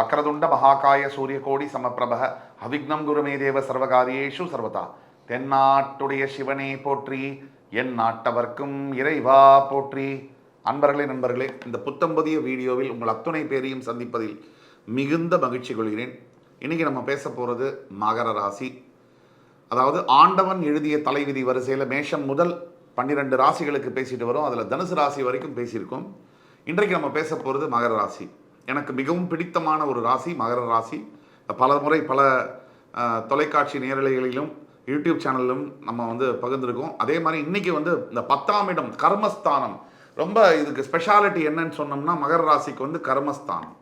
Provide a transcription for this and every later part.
வக்ரதுண்ட மகாகாய சூரியகோடி சமப்பிரப அவிக்னம் குருமே தேவ சர்வகாரியேஷு சர்வதா. தென்னாட்டுடைய சிவனே போற்றி என் நாட்டவர்க்கும் இறைவா போற்றி. அன்பர்களே நண்பர்களே இந்த புத்தம்பதிய வீடியோவில் உங்கள் அத்துணை பேரையும் சந்திப்பதில் மிகுந்த மகிழ்ச்சி கொள்கிறேன். இன்னைக்கு நம்ம பேச போகிறது மகர ராசி. அதாவது ஆண்டவன் எழுதிய தலைவிதி வரிசையில் மேஷம் முதல் பன்னிரெண்டு ராசிகளுக்கு பேசிட்டு வரும். அதில் தனுசு ராசி வரைக்கும் பேசியிருக்கோம். இன்றைக்கு நம்ம பேச போகிறது மகர ராசி. எனக்கு மிகவும் பிடித்தமான ஒரு ராசி மகர ராசி. பல முறை பல தொலைக்காட்சி நேரலைகளிலும் யூடியூப் சேனலிலும் நம்ம வந்து பகிர்ந்துருக்கோம். அதே மாதிரி இன்னைக்கு வந்து இந்த பத்தாம் இடம் கர்மஸ்தானம். ரொம்ப இதுக்கு ஸ்பெஷாலிட்டி என்னன்னு சொன்னோம்னா மகர ராசிக்கு வந்து கர்மஸ்தானம்.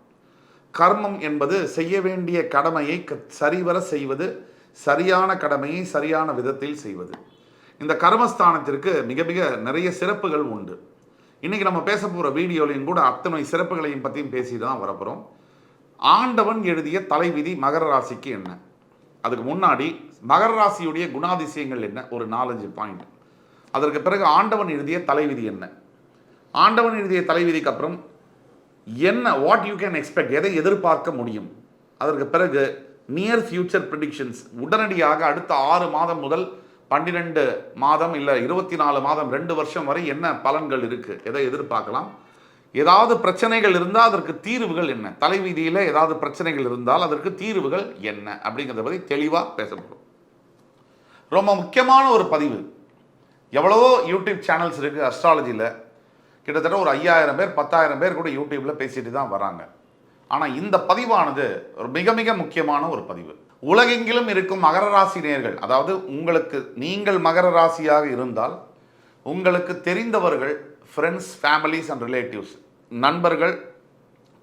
கர்மம் என்பது செய்ய வேண்டிய கடமையை சரிவர செய்வது சரியான கடமையை சரியான விதத்தில் செய்வது. இந்த கர்மஸ்தானத்திற்கு மிக மிக நிறைய சிறப்புகள் உண்டு. இன்றைக்கி நம்ம பேச போகிற வீடியோலையும் கூட அத்தனை சிறப்புகளையும் பற்றியும் பேசி தான் வரப்போகிறோம் ஆண்டவன் எழுதிய தலைவிதி மகர ராசிக்கு என்ன? அதுக்கு முன்னாடி மகர ராசியுடைய குணாதிசயங்கள் என்ன? ஒரு நாலஞ்சு பாயிண்ட் அதற்கு பிறகு ஆண்டவன் எழுதிய தலைவிதி என்ன? ஆண்டவன் எழுதிய தலைவிதிக்கு அப்புறம் என்ன வாட் யூ கேன் எக்ஸ்பெக்ட் எதை எதிர்பார்க்க முடியும்? அதற்கு பிறகு நியர் ஃபியூச்சர் ப்ரிடிக்ஷன்ஸ் உடனடியாக அடுத்த ஆறு மாதம் முதல் பன்னிரெண்டு மாதம் இல்லை இருபத்தி நாலு மாதம் ரெண்டு வருஷம் வரை என்ன பலன்கள் இருக்குது எதை எதிர்பார்க்கலாம்? ஏதாவது பிரச்சனைகள் இருந்தால் அதற்கு தீர்வுகள் என்ன? தலைவீதியில் ஏதாவது பிரச்சனைகள் இருந்தால் அதற்கு தீர்வுகள் என்ன? அப்படிங்கிறத பற்றி தெளிவாக பேசப்படும் ரொம்ப முக்கியமான ஒரு பதிவு. எவ்வளவோ யூடியூப் சேனல்ஸ் இருக்குது அஸ்ட்ராலஜியில் கிட்டத்தட்ட ஒரு ஐயாயிரம் பேர் பத்தாயிரம் பேர் கூட யூடியூப்பில் பேசிட்டு தான் வராங்க. ஆனால் இந்த பதிவானது ஒரு மிக மிக முக்கியமான ஒரு பதிவு. உலகெங்கிலும் இருக்கும் மகர ராசி நேர்கள் அதாவது உங்களுக்கு நீங்கள் மகர ராசியாக இருந்தால் உங்களுக்கு தெரிந்தவர்கள் ஃப்ரெண்ட்ஸ் ஃபேமிலிஸ் அண்ட் ரிலேட்டிவ்ஸ் நண்பர்கள்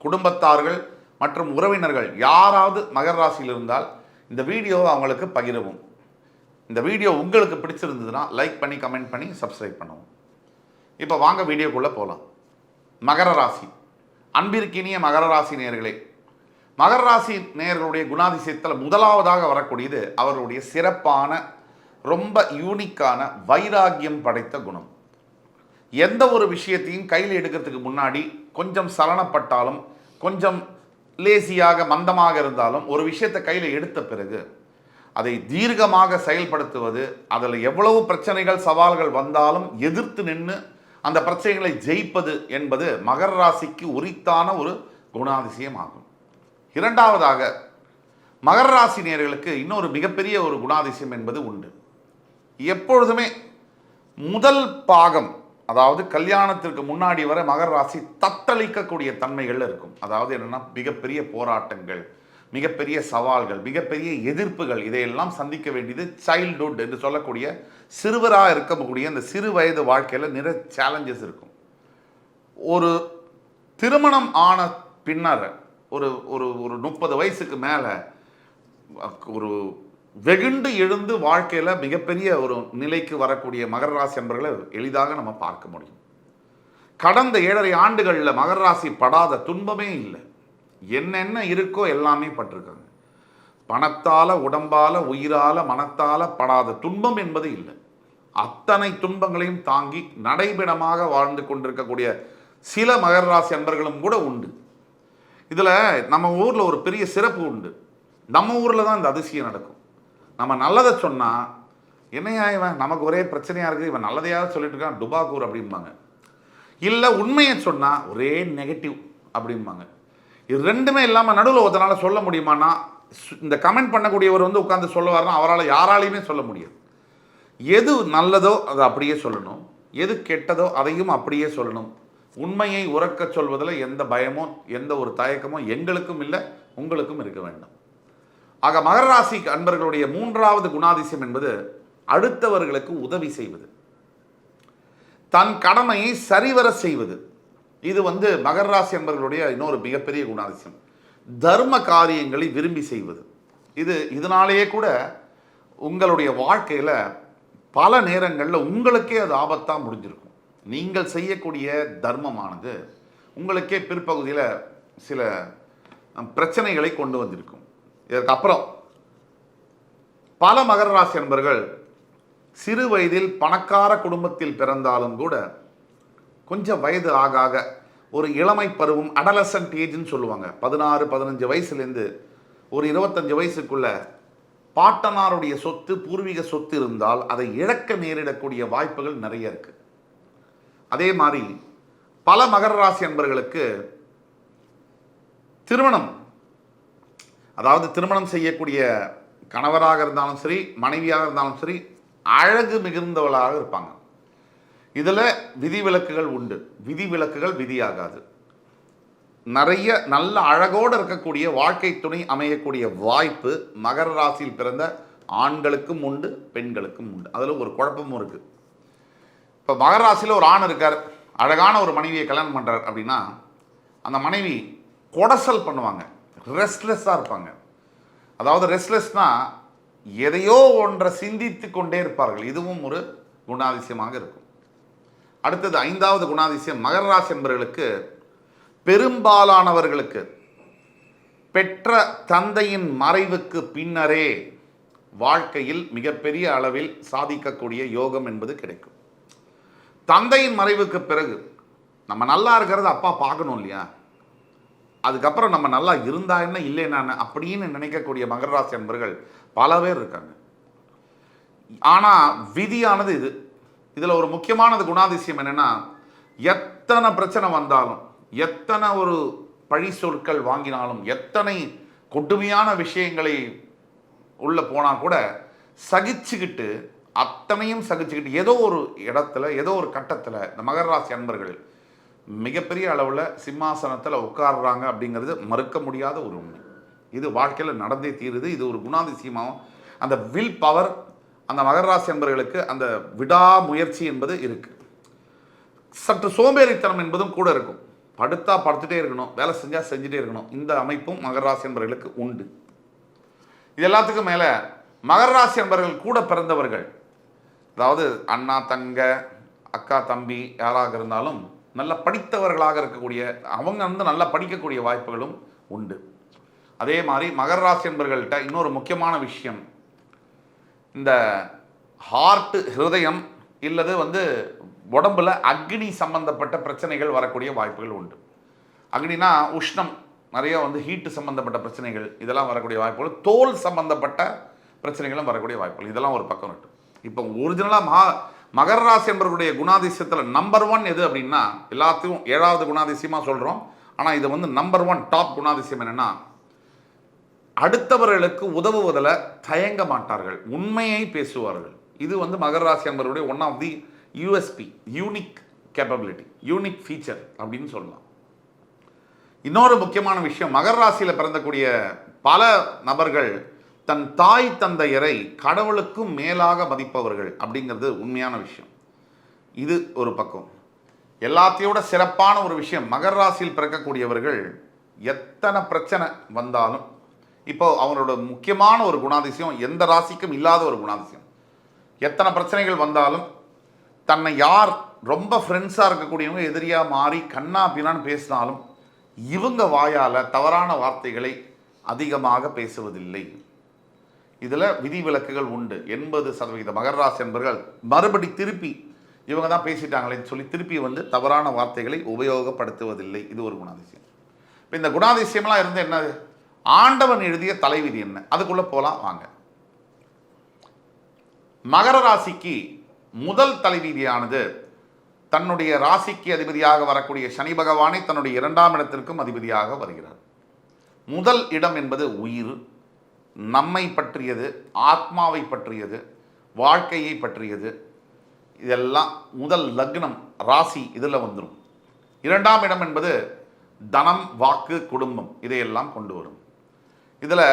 குடும்பத்தார்கள் மற்றும் உறவினர்கள் யாராவது மகர ராசியில் இருந்தால் இந்த வீடியோவை அவங்களுக்கு பகிரவும். இந்த வீடியோ உங்களுக்கு பிடிச்சிருந்ததுன்னா லைக் பண்ணி கமெண்ட் பண்ணி சப்ஸ்கிரைப் பண்ணவும். இப்போ வாங்க வீடியோக்குள்ளே போகலாம் மகர ராசி. அன்பிற்கினிய மகர ராசி நேர்களே மகர ராசி நேயர்களுடைய குணாதிசயத்தில் முதலாவதாக வரக்கூடியது அவர்களுடைய சிறப்பான ரொம்ப யூனிக்கான வைராகியம் படைத்த குணம். எந்த ஒரு விஷயத்தையும் கையில் எடுக்கிறதுக்கு முன்னாடி கொஞ்சம் சலனப்பட்டாலும் கொஞ்சம் லேசியாக மந்தமாக இருந்தாலும் ஒரு விஷயத்தை கையில் எடுத்த பிறகு அதை தீர்க்கமாக செயல்படுத்துவது அதில் எவ்வளவு பிரச்சனைகள் சவால்கள் வந்தாலும் எதிர்த்து நின்று அந்த பிரச்சனைகளை ஜெயிப்பது என்பது மகர ராசிக்கு உரித்தான ஒரு குணாதிசயம் ஆகும். இரண்டாவதாக மகர ராசி நேர்களுக்கு இன்னொரு மிகப்பெரிய ஒரு குணாதிசயம் என்பது உண்டு. எப்பொழுதுமே முதல் பாகம் அதாவது கல்யாணத்திற்கு முன்னாடி வரை மகர ராசி தத்தளிக்கக்கூடிய தன்மைகள் இருக்கும். அதாவது என்னென்னா மிகப்பெரிய போராட்டங்கள் மிகப்பெரிய சவால்கள் மிகப்பெரிய எதிர்ப்புகள் இதையெல்லாம் சந்திக்க வேண்டியது சைல்டுஹுட் என்று சொல்லக்கூடிய சிறுவராக இருக்கக்கூடிய அந்த சிறு வயது வாழ்க்கையில் நிறைய சேலஞ்சஸ் இருக்கும். ஒரு திருமணம் ஆன பின்னர் ஒரு ஒரு ஒரு முப்பது வயசுக்கு மேலே ஒரு வெகுண்டு எழுந்து வாழ்க்கையில் மிகப்பெரிய ஒரு நிலைக்கு வரக்கூடிய மகர ராசி என்பர்களை எளிதாக நம்ம பார்க்க முடியும். கடந்த ஏழரை ஆண்டுகளில் மகர ராசி படாத துன்பமே இல்லை. என்னென்ன இருக்கோ எல்லாமே பட்டிருக்காங்க. பணத்தால உடம்பால உயிரால மனத்தால படாத துன்பம் என்பது இல்லை. அத்தனை துன்பங்களையும் தாங்கி நடைபெடமாக வாழ்ந்து கொண்டிருக்கக்கூடிய சில மகர ராசி அன்பர்களும் கூட உண்டு. இதில் நம்ம ஊரில் ஒரு பெரிய சிறப்பு உண்டு. நம்ம ஊரில் தான் இந்த அதிசயம் நடக்கும். நம்ம நல்லதை சொன்னால் என்னையா இவன்? நமக்கு ஒரே பிரச்சனையாக இருக்குது. இவன் நல்லதையாவது சொல்லிட்டு இருக்கான். டுபாக்கூர் அப்படிம்பாங்க. இல்லை உண்மையை சொன்னால் ஒரே நெகட்டிவ் அப்படிம்பாங்க. இது ரெண்டுமே இல்லாமல் நடுவில் ஒருத்தனால சொல்ல முடியுமானா இந்த கமெண்ட் பண்ணக்கூடியவர் வந்து உட்காந்து சொல்லுவார்னா அவரால் யாராலையுமே சொல்ல முடியாது. எது நல்லதோ அதை அப்படியே சொல்லணும். எது கெட்டதோ அதையும் அப்படியே சொல்லணும். உண்மையை உறக்கச் சொல்வதில் எந்த பயமோ எந்த ஒரு தயக்கமோ எங்களுக்கும் இல்லை உங்களுக்கும் இருக்க வேண்டும். ஆக மகர ராசி அன்பர்களுடைய மூன்றாவது குணாதிசயம் என்பது அடுத்தவர்களுக்கு உதவி செய்வது. தன் கடமையை சரிவர செய்வது. இது வந்து மகர ராசி இன்னொரு மிகப்பெரிய குணாதிசயம். தர்ம காரியங்களை விரும்பி செய்வது. இது இதனாலேயே கூட உங்களுடைய வாழ்க்கையில் பல நேரங்களில் உங்களுக்கே அது ஆபத்தாக முடிஞ்சிருக்கும். நீங்கள் செய்யக்கூடிய தர்மமானது உங்களுக்கே பிற்பகுதியில் சில பிரச்சனைகளை கொண்டு வந்திருக்கும். இதற்கு அப்புறம் பல மகர ராசி என்பர்கள் சிறு வயதில் பணக்கார குடும்பத்தில் பிறந்தாலும் கூட கொஞ்சம் வயது ஆக ஆக ஒரு இளமை பருவம் அடலசன்ட் ஏஜ்னு சொல்லுவாங்க. பதினாறு பதினஞ்சு வயசுலேருந்து ஒரு இருபத்தஞ்சு வயசுக்குள்ள பாட்டனாருடைய சொத்து பூர்வீக சொத்து இருந்தால் அதை இழக்க நேரிடக்கூடிய வாய்ப்புகள் நிறைய இருக்குது அதே மாதிரி பல மகர ராசி அன்பர்களுக்கு திருமணம் அதாவது திருமணம் செய்யக்கூடிய கணவராக இருந்தாலும் சரி மனைவியாக இருந்தாலும் சரி அழகு மிகுந்தவளாக இருப்பாங்க. இதில் விதிவிலக்குகள் உண்டு. விதிவிலக்குகள் விதியாகாது. நிறைய நல்ல அழகோடு இருக்கக்கூடிய வாழ்க்கை துணை அமையக்கூடிய வாய்ப்பு மகர ராசியில் பிறந்த ஆண்களுக்கும் உண்டு பெண்களுக்கும் உண்டு. அதில் ஒரு குழப்பமும் இருக்குது இப்போ மகராசியில் ஒரு ஆண் இருக்கார். அழகான ஒரு மனைவியை கல்யாணம் பண்ணுறார் அப்படின்னா அந்த மனைவி கொடசல் பண்ணுவாங்க. ரெஸ்ட்லெஸ்ஸாக இருப்பாங்க. அதாவது ரெஸ்ட்லெஸ்னா எதையோ ஒன்றை சிந்தித்து கொண்டே இருப்பார்கள். இதுவும் ஒரு குணாதிசயமாக இருக்கும். அடுத்தது ஐந்தாவது குணாதிசயம் மகர ராசி என்பவர்களுக்கு பெரும்பாலானவர்களுக்கு பெற்ற தந்தையின் மறைவுக்கு பின்னரே வாழ்க்கையில் மிகப்பெரிய அளவில் சாதிக்கக்கூடிய யோகம் என்பது கிடைக்கும். தந்தையின் மறைவுக்கு பிறகு நம்ம நல்லா இருக்கிறத அப்பா பார்க்கணும் இல்லையா? அதுக்கப்புறம் நம்ம நல்லா இருந்தா என்ன இல்லைன்னா நான் அப்படின்னு நினைக்கக்கூடிய மகர ராசி நண்பர்கள் பல பேர் இருக்காங்க. ஆனால் விதியானது இது. இதில் ஒரு முக்கியமானது குணாதிசயம் என்னென்னா எத்தனை பிரச்சனை வந்தாலும் எத்தனை ஒரு பழி சொற்கள் வாங்கினாலும் எத்தனை கொடுமையான விஷயங்களை உள்ளே போனால் கூட சகிச்சுக்கிட்டு அத்தனையும் சகிச்சுக்கிட்டு ஏதோ ஒரு இடத்துல ஏதோ ஒரு கட்டத்தில் இந்த மகர ராசி அன்பர்கள் மிகப்பெரிய அளவில் சிம்மாசனத்தில் உட்கார்றாங்க அப்படிங்கிறது மறுக்க முடியாத ஒரு உண்மை. இது வாழ்க்கையில் நடந்தே தீருது. இது ஒரு குணாதிசயமாகவும் அந்த வில் பவர் அந்த மகர ராசி அன்பர்களுக்கு அந்த விடாமுயற்சி என்பது இருக்குது சற்று சோம்பேறித்தனம் என்பதும் கூட இருக்கும். படுத்தா படுத்துட்டே இருக்கணும் வேலை செஞ்சால் செஞ்சுட்டே இருக்கணும். இந்த அமைப்பும் மகர ராசி அன்பர்களுக்கு உண்டு. இது எல்லாத்துக்கும் மேலே மகர ராசி அன்பர்கள் கூட பிறந்தவர்கள் அதாவது அண்ணா தங்க அக்கா தம்பி யாராக இருந்தாலும் நல்ல படித்தவர்களாக இருக்கக்கூடிய அவங்க வந்து நல்லா படிக்கக்கூடிய வாய்ப்புகளும் உண்டு. அதே மாதிரி மகர ராசி என்பவர்கள்ட்ட இன்னொரு முக்கியமான விஷயம். இந்த ஹார்ட்டு ஹிருதயம் இல்லது வந்து உடம்பில் அக்னி சம்பந்தப்பட்ட பிரச்சனைகள் வரக்கூடிய வாய்ப்புகள் உண்டு. அக்னினா உஷ்ணம் நிறைய வந்து ஹீட்டு சம்பந்தப்பட்ட பிரச்சனைகள் இதெல்லாம் வரக்கூடிய வாய்ப்புகள். தோல் சம்பந்தப்பட்ட பிரச்சனைகளும் வரக்கூடிய வாய்ப்புகள். இதெல்லாம் ஒரு பக்கம் இருக்கு. இப்போ ஒரிஜினலாக மகா மகர ராசி என்பவர்களுடைய குணாதிசயத்தில் நம்பர் ஒன் எது அப்படின்னா எல்லாத்தையும் ஏழாவது குணாதிசயமாக சொல்கிறோம் ஆனால் இது வந்து நம்பர் ஒன் டாப் குணாதிசயம் என்னென்னா அடுத்தவர்களுக்கு உதவுவதில் தயங்க மாட்டார்கள். உண்மையை பேசுவார்கள். இது வந்து மகர ராசி என்பவருடைய one of the USB unique capability unique feature அப்படின்னு சொல்லலாம். இன்னொரு முக்கியமான விஷயம் மகர ராசியில் பிறந்தக்கூடிய பல நபர்கள் தன் தாய் தந்தையரை கடவுளுக்கும் மேலாக மதிப்பவர்கள் அப்படிங்கிறது உண்மையான விஷயம். இது ஒரு பக்கம். எல்லாத்தையோட சிறப்பான ஒரு விஷயம் மகர் ராசியில் பிறக்கக்கூடியவர்கள் எத்தனை பிரச்சனை வந்தாலும் இப்போ அவனோட முக்கியமான ஒரு குணாதிசயம் எந்த ராசிக்கும் இல்லாத ஒரு குணாதிசயம். எத்தனை பிரச்சனைகள் வந்தாலும் தன்னை யார் ரொம்ப ஃப்ரெண்ட்ஸாக இருக்கக்கூடியவங்க எதிரியாக மாறி கண்ணா பின்னான்னு பேசினாலும் இவங்க வாயால் தவறான வார்த்தைகளை அதிகமாக பேசுவதில்லை. இதில் விதிவிலக்குகள் உண்டு. எண்பது சதவீத மகராசி என்பர்கள் மறுபடி திருப்பி இவங்க தான் பேசிட்டாங்களேன்னு சொல்லி திருப்பி வந்து தவறான வார்த்தைகளை உபயோகப்படுத்துவதில்லை. இது ஒரு குணாதிசயம். இப்போ இந்த குணாதிசயம்லாம் இருந்து என்னது? ஆண்டவன் எழுதிய தலைவிதி என்ன? அதுக்குள்ளே போகலாம் வாங்க. மகர ராசிக்கு முதல் தலைவிதியானது தன்னுடைய ராசிக்கு அதிபதியாக வரக்கூடிய சனி பகவானை தன்னுடைய இரண்டாம் இடத்திற்கும் அதிபதியாக வருகிறார். முதல் இடம் என்பது உயிர். நம்மை பற்றியது ஆத்மாவை பற்றியது வாழ்க்கையை பற்றியது இதெல்லாம் முதல் லக்னம் ராசி இதில் வந்துடும் இரண்டாம் இடம் என்பது தனம் வாக்கு குடும்பம் இதையெல்லாம் கொண்டு வரும். இதில்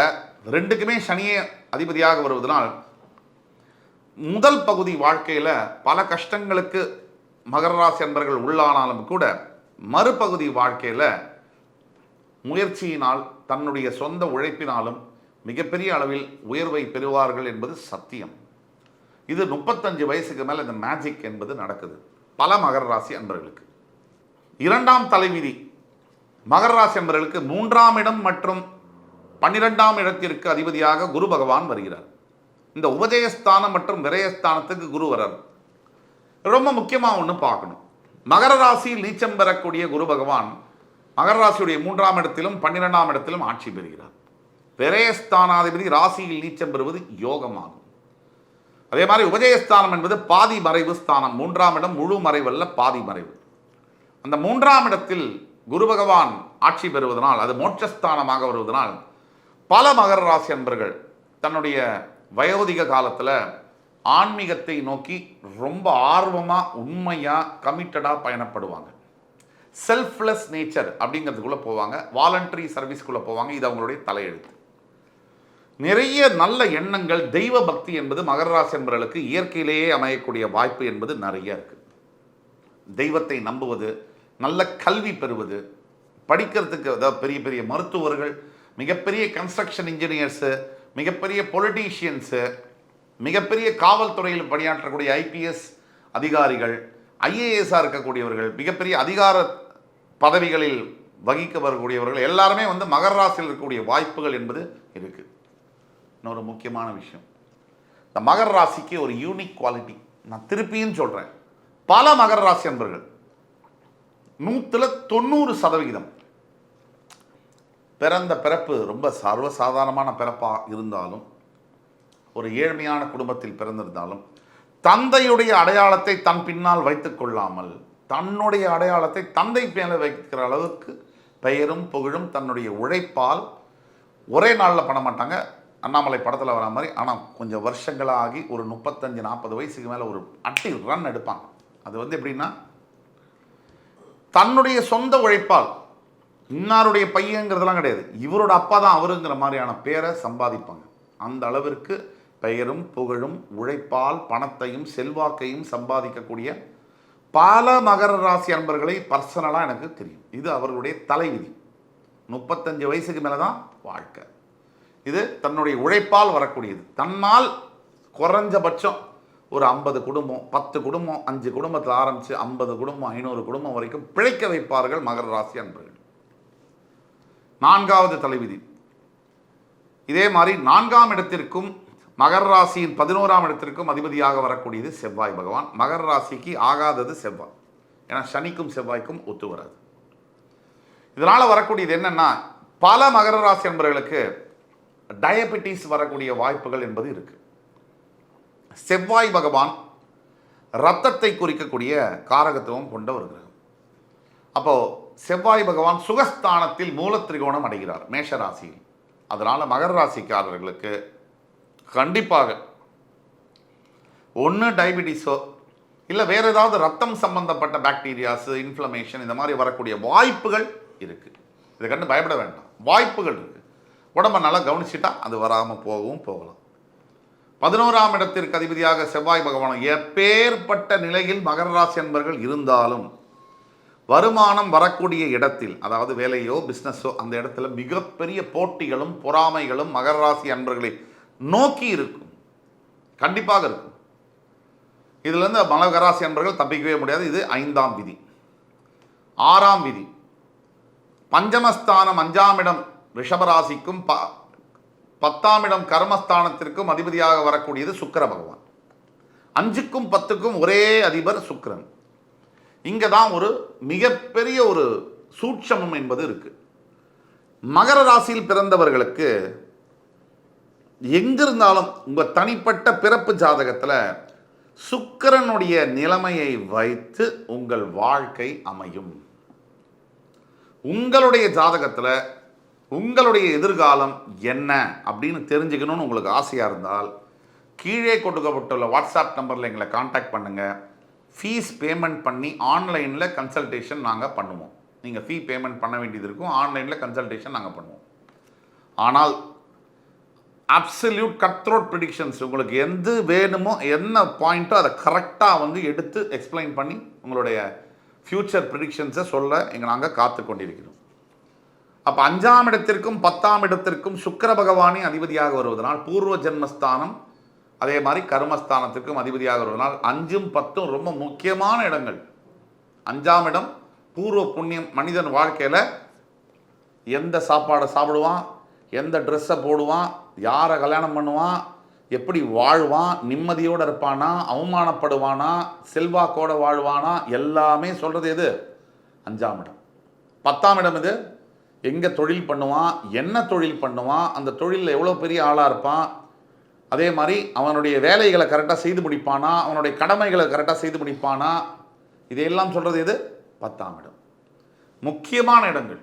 ரெண்டுக்குமே சனியே அதிபதியாக வருவதனால் முதல் பகுதி வாழ்க்கையில் பல கஷ்டங்களுக்கு மகர ராசி அன்பர்கள் உள்ளானாலும் கூட மறுபகுதி வாழ்க்கையில் முயற்சியினால் தன்னுடைய சொந்த உழைப்பினாலும் மிகப்பெரிய அளவில் உயர்வை பெறுவார்கள் என்பது சத்தியம். இது முப்பத்தஞ்சு வயசுக்கு மேலே இந்த மேஜிக் என்பது நடக்குது. பல மகர ராசி அன்பர்களுக்கு. இரண்டாம் தலைவிதி. மகர ராசி அன்பர்களுக்கு மூன்றாம் இடம் மற்றும் பன்னிரெண்டாம் இடத்திற்கு அதிபதியாக குரு பகவான் வருகிறார். இந்த உபதேயஸ்தானம் மற்றும் விரயஸ்தானத்துக்கு குரு வரார். ரொம்ப முக்கியமாக ஒன்று பார்க்கணும். மகர ராசியில் நீச்சம் பெறக்கூடிய குரு பகவான் மகர ராசியுடைய மூன்றாம் இடத்திலும் பன்னிரெண்டாம் இடத்திலும் ஆட்சி பெறுகிறார். விரயஸ்தானாதிபதி ராசியில் நீச்சம் பெறுவது யோகமாகும். அதே மாதிரி உபஜயஸ்தானம் என்பது பாதி மறைவு ஸ்தானம். மூன்றாம் இடம் முழு மறைவல்ல பாதி மறைவு. அந்த மூன்றாம் இடத்தில் குரு பகவான் ஆட்சி பெறுவதனால் அது மோட்சஸ்தானமாக வருவதனால் பல மகர ராசி அன்பர்கள் தன்னுடைய வயோதிக காலத்தில் ஆன்மீகத்தை நோக்கி ரொம்ப ஆர்வமாக உண்மையாக கமிட்டடாக பயணப்படுவாங்க. செல்ஃப்லெஸ் நேச்சர் அப்படிங்கிறதுக்குள்ளே போவாங்க. வாலண்டரி சர்வீஸ்க்குள்ளே போவாங்க. இது அவங்களுடைய தலையெழுத்து. நிறைய நல்ல எண்ணங்கள் தெய்வ பக்தி என்பது மகர ராசி என்பவர்களுக்கு இயற்கையிலேயே அமையக்கூடிய வாய்ப்பு என்பது நிறைய இருக்குது தெய்வத்தை நம்புவது நல்ல கல்வி பெறுவது படிக்கிறதுக்கு அதாவது பெரிய பெரிய மருத்துவர்கள் மிகப்பெரிய கன்ஸ்ட்ரக்ஷன் இன்ஜினியர்ஸு மிகப்பெரிய பொலிட்டீஷியன்ஸு மிகப்பெரிய காவல்துறையில் பணியாற்றக்கூடிய ஐபிஎஸ் அதிகாரிகள் ஐஏஎஸ்ஸாக இருக்கக்கூடியவர்கள் மிகப்பெரிய அதிகார பதவிகளில் வகிக்க வரக்கூடியவர்கள் எல்லாருமே வந்து மகர ராசியில் இருக்கக்கூடிய வாய்ப்புகள் என்பது இருக்குது இன்னொரு முக்கியமான விஷயம். இந்த மகர ராசிக்கு ஒரு யூனிக் குவாலிட்டி நான் திருப்பியும் சொல்கிறேன் பல மகர ராசி அன்பர்கள் நூற்றில் தொண்ணூறு சதவிகிதம். பிறந்த பிறப்பு ரொம்ப சர்வசாதாரணமான பிறப்பாக இருந்தாலும் ஒரு ஏழ்மையான குடும்பத்தில் பிறந்திருந்தாலும் தந்தையுடைய அடையாளத்தை தன் பின்னால் வைத்துக் கொள்ளாமல் தன்னுடைய அடையாளத்தை தந்தை மேலே வைக்கிற அளவுக்கு பெயரும் புகழும் தன்னுடைய உழைப்பால் ஒரே நாளில் பண்ண மாட்டாங்க. அண்ணாமலை படத்தில் வர மாதிரி ஆனால் கொஞ்சம் வருஷங்களாகி ஒரு முப்பத்தஞ்சு நாற்பது வயசுக்கு மேலே ஒரு அட்டி ரன் எடுப்பாங்க. அது வந்து எப்படின்னா தன்னுடைய சொந்த உழைப்பால் இன்னாருடைய பையங்கிறதெல்லாம் கிடையாது. இவரோட அப்பா தான் அவருங்கிற மாதிரியான பேரை சம்பாதிப்பாங்க. அந்த அளவிற்கு பெயரும் புகழும் உழைப்பால் பணத்தையும் செல்வாக்கையும் சம்பாதிக்கக்கூடிய பல மகர ராசி அன்பர்களை பர்சனலாக எனக்கு தெரியும். இது அவர்களுடைய தலைவிதி. முப்பத்தஞ்சு வயசுக்கு மேலே தான் வாழ்க்கை. இது தன்னுடைய உழைப்பால் வரக்கூடியது. தன்னால் குறைஞ்சபட்சம் ஒரு ஐம்பது குடும்பம் பத்து குடும்பம் அஞ்சு குடும்பத்தில் ஆரம்பித்து ஐம்பது குடும்பம் ஐநூறு குடும்பம் வரைக்கும் பிழைக்க வைப்பார்கள் மகர ராசி அன்பர்கள். நான்காவது தலைவிதி. இதே மாதிரி நான்காம் இடத்திற்கும் மகர ராசியின் பதினோராம் இடத்திற்கும் அதிபதியாக வரக்கூடியது செவ்வாய் பகவான். மகர ராசிக்கு ஆகாதது செவ்வாய். ஏன்னா சனிக்கும் செவ்வாய்க்கும் ஒத்து வராது. இதனால் வரக்கூடியது என்னென்னா பல மகர ராசி அன்பர்களுக்கு டயபெட்டிஸ் வரக்கூடிய வாய்ப்புகள் என்பது இருக்குது செவ்வாய் பகவான் ரத்தத்தை குறிக்கக்கூடிய காரகத்துவம் கொண்ட ஒரு கிரகம். அப்போது செவ்வாய் பகவான் சுகஸ்தானத்தில் மூலத்திரிகோணம் அடைகிறார் மேஷ ராசியில். அதனால் மகர ராசிக்காரர்களுக்கு கண்டிப்பாக ஒன்று டயபெட்டிஸோ இல்லை வேறு ஏதாவது ரத்தம் சம்பந்தப்பட்ட பாக்டீரியாஸ் இன்ஃப்ளமேஷன் இந்த மாதிரி வரக்கூடிய வாய்ப்புகள் இருக்குது இதை கண்டு பயப்பட வேண்டாம். வாய்ப்புகள் இருக்குது உடம்ப நல்லா கவனிச்சிட்டா அது வராமல் போகவும் போகலாம். பதினோராம் இடத்திற்கு அதிபதியாக செவ்வாய் பகவான் எப்பேற்பட்ட நிலையில் மகர ராசி என்பர்கள் இருந்தாலும் வருமானம் வரக்கூடிய இடத்தில் அதாவது வேலையோ பிஸ்னஸோ அந்த இடத்துல மிகப்பெரிய போட்டிகளும் பொறாமைகளும் மகர ராசி அன்பர்களை நோக்கி இருக்கும். கண்டிப்பாக இருக்கும். இதுலேருந்து மகராசி அன்பர்கள் தப்பிக்கவே முடியாது. இது ஐந்தாம் விதி. ஆறாம் விதி. பஞ்சமஸ்தானம் அஞ்சாம் இடம் ரிஷபராசிக்கும் ப பத்தாம் இடம் கர்மஸ்தானத்திற்கும் அதிபதியாக வரக்கூடியது சுக்கிர பகவான். அஞ்சுக்கும் பத்துக்கும் ஒரே அதிபர் சுக்கரன். இங்கே தான் ஒரு மிகப்பெரிய ஒரு சூட்சமம் என்பது இருக்குது மகர ராசியில் பிறந்தவர்களுக்கு எங்கிருந்தாலும் உங்கள் தனிப்பட்ட பிறப்பு ஜாதகத்தில் சுக்கிரனுடைய நிலைமையை வைத்து உங்கள் வாழ்க்கை அமையும். உங்களுடைய ஜாதகத்தில் உங்களுடைய எதிர்காலம் என்ன அப்படின்னு தெரிஞ்சுக்கணும்னு உங்களுக்கு ஆசையாக இருந்தால் கீழே கொடுக்கப்பட்டுள்ள வாட்ஸ்அப் நம்பரில் எங்களை காண்டாக்ட் பண்ணுங்கள் ஃபீஸ் பேமெண்ட் பண்ணி ஆன்லைனில் கன்சல்டேஷன் நாங்கள் பண்ணுவோம். நீங்கள் ஃபீ பேமெண்ட் பண்ண வேண்டியது இருக்கும் ஆன்லைனில் கன்சல்டேஷன் நாங்கள் பண்ணுவோம். ஆனால் அப்சல்யூட் கட்ரோட் ப்ரிடிக்ஷன்ஸ் உங்களுக்கு எது வேணுமோ என்ன பாயிண்ட்டோ அதை கரெக்டாக வந்து எடுத்து எக்ஸ்பிளைன் பண்ணி உங்களுடைய ஃப்யூச்சர் ப்ரிடிக்ஷன்ஸை சொல்ல எங்கள் நாங்கள் காத்து கொண்டிருக்கிறோம் அப்போ அஞ்சாம் இடத்திற்கும் பத்தாம் இடத்திற்கும் சுக்கிர பகவானே அதிபதியாக வருவதனால் பூர்வ ஜென்மஸ்தானம் அதே மாதிரி கர்மஸ்தானத்திற்கும் அதிபதியாக வருவதனால் அஞ்சும் பத்தும் ரொம்ப முக்கியமான இடங்கள். அஞ்சாம் இடம் பூர்வ புண்ணியம் மனிதன் வாழ்க்கையில் எந்த சாப்பாடை சாப்பிடுவான் எந்த ட்ரெஸ்ஸை போடுவான் யாரை கல்யாணம் பண்ணுவான் எப்படி வாழ்வான் நிம்மதியோடு இருப்பானா அவமானப்படுவானா செல்வாக்கோட வாழ்வானா எல்லாமே சொல்கிறது எது? அஞ்சாம் இடம். பத்தாம் இடம் இது எங்கே தொழில் பண்ணுவான் என்ன தொழில் பண்ணுவான் அந்த தொழிலில் எவ்வளோ பெரிய ஆளாக இருப்பான்? அதே மாதிரி அவனுடைய வேலைகளை கரெக்டாக செய்து முடிப்பானா? அவனுடைய கடமைகளை கரெக்டாக செய்து முடிப்பானா? இதையெல்லாம் சொல்கிறது எது? பத்தாம் இடம். முக்கியமான இடங்கள்.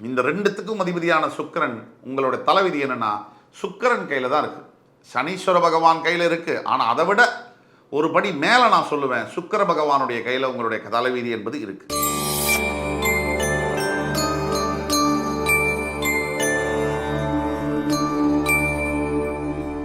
இந்த ரெண்டுத்துக்கும் அதிபதியான சுக்கிரன் உங்களோட தலைவிதி என்னன்னா சுக்கிரன் கையில் தான் இருக்குது சனீஸ்வர பகவான் கையில் இருக்குது ஆனால் அதை விட ஒரு படி மேலே நான் சொல்லுவேன். சுக்கிர பகவானுடைய கையில் உங்களுடைய தலைவிதி என்பது இருக்குது